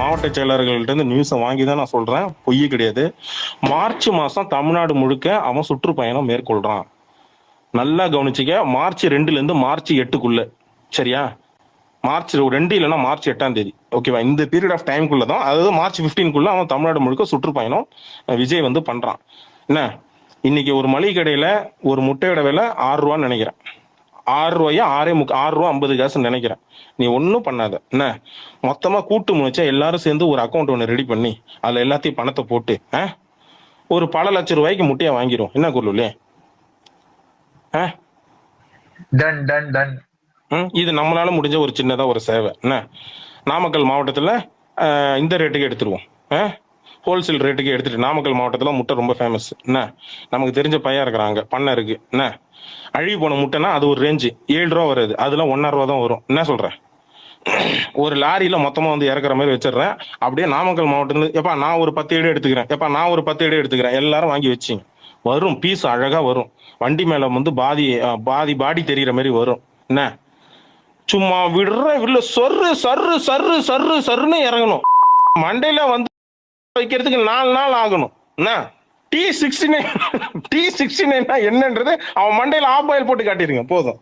மாவட்ட செயலாளர்கள்ட்ட இருந்து நியூஸை வாங்கி தான் நான் சொல்றேன். பொய்யே கிடையாது. மார்ச் மாசம் தமிழ்நாடு முழுக்க அவன் சுற்றுப்பயணம் மேற்கொள்றான். நல்லா கவனிச்சுக்க மார்ச் ரெண்டுல இருந்து மார்ச் எட்டுக்குள்ள. சரியா? மார்ச் ரெண்டு இல்லைன்னா மார்ச் எட்டாம் தேதி. ஓகேவா இந்த பீரியட் ஆஃப் டைம்குள்ள தான் அதாவது மார்ச் 15 அவன் தமிழ்நாடு முழுக்க சுற்றுப்பயணம் விஜய் வந்து பண்றான். என்ன? இன்னைக்கு ஒரு மளிகை கடையில ஒரு முட்டையோட விலை ஆறு ரூபான்னு நினைக்கிறேன். ஆறு ரூபாயா? ஆறே முக்க ஆறு ரூபா ஐம்பது காசுன்னு நினைக்கிறேன். நீ ஒன்றும் பண்ணாத. என்ன? மொத்தமா கூட்டு முளைச்சா எல்லாரும் சேர்ந்து ஒரு அக்கௌண்ட் ஒன்று ரெடி பண்ணி அதுல எல்லாத்தையும் பணத்தை போட்டு ஆ? ஒரு பல லட்சம் ரூபாய்க்கு முட்டையை வாங்கிரும். என்ன குருளே ஆ? டன் டன் டன் இது நம்மளால முடிஞ்ச ஒரு சின்னதா ஒரு சேவை. என்ன? நாமக்கல் மாவட்டத்துல இந்த ரேட்டுக்கு எடுத்துருவோம். ஹோல்சேல் ரேட்டுக்கு எடுத்துட்டு நாமக்கல் மாவட்டத்துல முட்டை ரொம்ப ஃபேமஸ் என்ன? நமக்கு தெரிஞ்ச பையன் இருக்கிறாங்க பண்ணை இருக்கு. என்ன? அழுகி போன முட்டைனா அது ஒரு ரேஞ்சு ஏழு ரூபா வருது. அதெல்லாம் ஒன்றரை ரூபா தான் வரும். என்ன சொல்றேன்? ஒரு லாரியில மொத்தமா வந்து இறக்குற மாதிரி வச்சிடுறேன். அப்படியே நாமக்கல் மாவட்டத்துல எப்பா நான் ஒரு பத்து ஏடு எடுத்துக்கிறேன். எப்பா நான் ஒரு பத்து ஏடு எடுத்துக்கிறேன். எல்லாரும் வாங்கி வச்சிங்க. வரும். பீஸ் அழகா வரும். வண்டி மேல வந்து பாதி பாதி பாடி தெரிகிற மாதிரி வரும். என்ன? சும்மா விடுற இல்ல சொர்ரு சர்ரு சர்ரு சர்ரு சர்ருன்னு இறங்கணும். மண்டையில வந்து வைக்கிறதுக்கு நாலு நாள் ஆகணும். என்ன? T sixty nine T sixty nine என்னன்றது அவன் மண்டையில் ஆஃப் ஆயில் போட்டு காட்டிடுங்க போதும்.